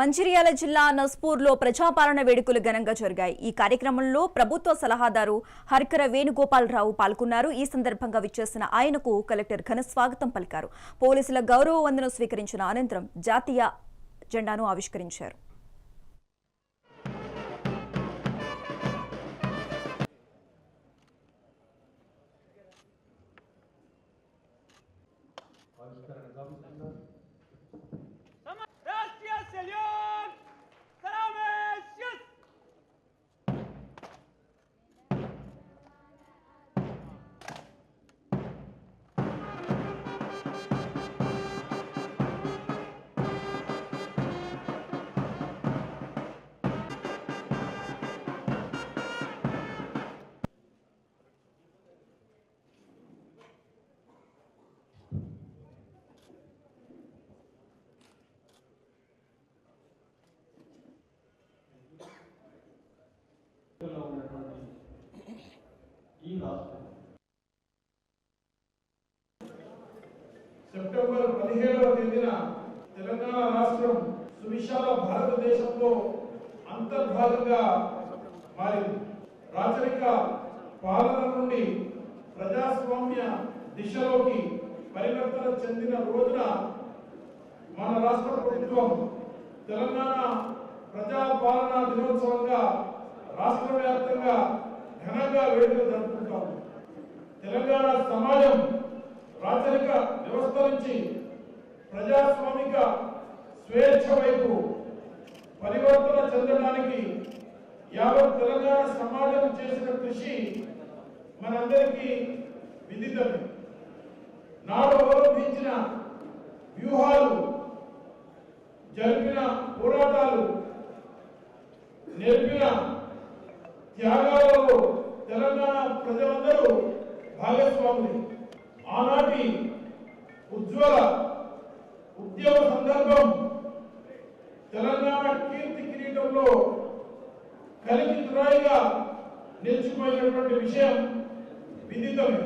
మంచిర్యాల జిల్లా నస్పూర్లో ప్రజాపాలన వేడుకలు ఘనంగా జరిగాయి. ఈ కార్యక్రమంలో ప్రభుత్వ సలహాదారు హర్కర వేణుగోపాలరావు పాల్గొన్నారు. ఈ సందర్భంగా విచ్చేసిన ఆయనకు కలెక్టర్ ఘన స్వాగతం పలికారు. పోలీసుల గౌరవ వందనం స్వీకరించిన అనంతరం జాతీయ జెండాను ఆవిష్కరించారు. Gracias, ఉన్నటువంటి ఈ రాష్ట్రం. సెప్టెంబర్ పదిహేడవ తేదీన తెలంగాణ రాష్ట్రం సువిశాల భారతదేశంలో అంతర్భాగంగా మారింది. రాచరిక పాలన నుండి ప్రజాస్వామ్య దిశలోకి పరివర్తన చెందిన రోజున మన రాష్ట్ర ప్రభుత్వం తెలంగాణ ప్రజా పాలనా దినోత్సవంగా రాష్ట్ర వ్యాప్తంగా ఘనంగా వేడుకలు జరుపుకుంటాం తెలంగాణ సమాజం రాచరిక వ్యవస్థ నుంచి ప్రజాస్వామిక స్వేచ్ఛ వైపు పరివర్తన చెందడానికి యావత్ తెలంగాణ సమాజం చేసిన కృషి మనందరికీ విదితమే. నాడు అవలంబించిన వ్యూహాలు జరిపిన పోరాటాలు నేర్పిన త్యాగాలలో తెలంగాణ ప్రజలందరూ భాగస్వాములు. ఆనాటి ఉజ్వల ఉద్యమ సందర్భం తెలంగాణ కీర్తి కిరీటంలో కలిగి తురాయిగా నిలిచిపోయినటువంటి విషయం విదితమే